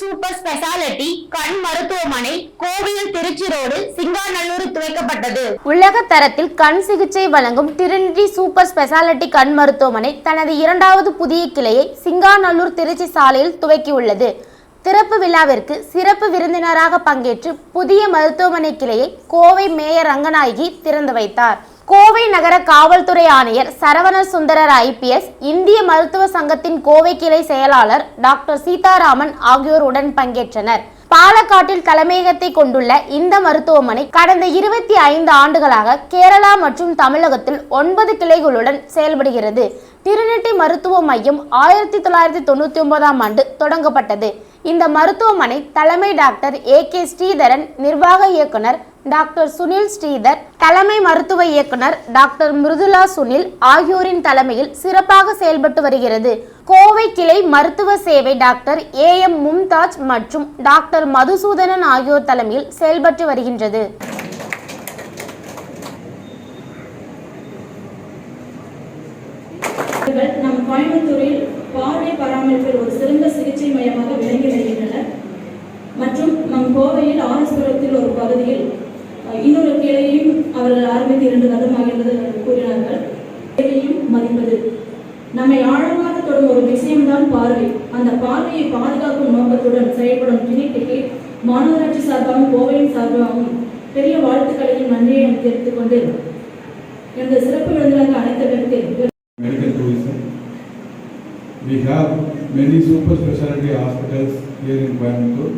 Super speciality கண் மருத்துவமனை கோவில் திருச்சி ரோடு சிங்காநல்லூர் துவைக்கப்பட்டது. உலக தரத்தில் கண் சிகிச்சை வழங்கும் டிரினிட்டி சூப்பர் ஸ்பெஷாலிட்டி கண் மருத்துவமனை தனது இரண்டாவது புதிய கிளையை சிங்காநல்லூர் திருச்சி சாலையில் துவக்கியுள்ளது. திறப்பு விழாவிற்கு சிறப்பு விருந்தினராக பங்கேற்று புதிய மருத்துவமனை கிளையை கோவை மேயர் ரங்கநாயகி திறந்து வைத்தார். கோவை நகர காவல்துறை ஆணையர் சரவண சுந்தரர் ஐபிஎஸ் இந்திய மருத்துவ சங்கத்தின் கோவை கிளை செயலாளர் டாக்டர் சீதாராமன் ஆகியோர் உடன் பங்கேற்றனர். பாலக்காட்டில் தலைமையகத்தை கொண்டுள்ள இந்த மருத்துவமனை கடந்த இருபத்தி ஐந்து ஆண்டுகளாக கேரளா மற்றும் தமிழகத்தில் ஒன்பது கிளைகளுடன் செயல்படுகிறது. திருநெட்டி மருத்துவ மையம் ஆயிரத்தி தொள்ளாயிரத்தி தொண்ணூத்தி ஒன்பதாம் ஆண்டு தொடங்கப்பட்டது. இந்த மருத்துவமனை தலைமை டாக்டர் ஏ கே ஸ்ரீதரன் நிர்வாக இயக்குனர் டாக்டர் சுனில் ஸ்ரீதர் தலைமை மருத்துவ இயக்குனர் டாக்டர் மிருதுலா சுனில் ஆகியோரின் தலைமையில் சிறப்பாக செயல்பட்டு வருகிறது. கோவை கிளை மருத்துவ சேவை டாக்டர் ஏ எம் மும்தாஜ் மற்றும் டாக்டர் மதுசூதனன் ஆகியோர் தலைமையில் செயல்பட்டு வருகின்றது. நம் கோயம்புத்தூரில் பார்வை பராமரிப்பில் ஒரு சிறந்த சிகிச்சை மையமாக விளங்கி வருகின்றனர் மற்றும் நம் கோவையில் ஆனஸ்புரத்தில் ஒரு பகுதியில் இன்னொரு கிளையையும் அவர்கள் ஆரம்பித்து இரண்டு வருடமாகின்றது என்று கூறினார்கள் சேவையும் மதிப்பது நம்மை ஆழமாக தொடும் ஒரு விஷயம்தான் பார்வை அந்த பார்வையை பாதுகாக்கும் நோக்கத்துடன் செயல்படும் கிளினிக்கு மாநகராட்சி சார்பாகவும் கோவையின் சார்பாகவும் பெரிய வாழ்த்துக்களையும் நன்றியை தெரிவித்துக் கொண்டு எனது சிறப்பு விருந்தினருக்கு அனைத்து. We have many super specialty hospitals here in Coimbatore.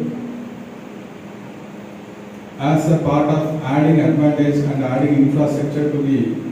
As a part of adding advantage and adding infrastructure to the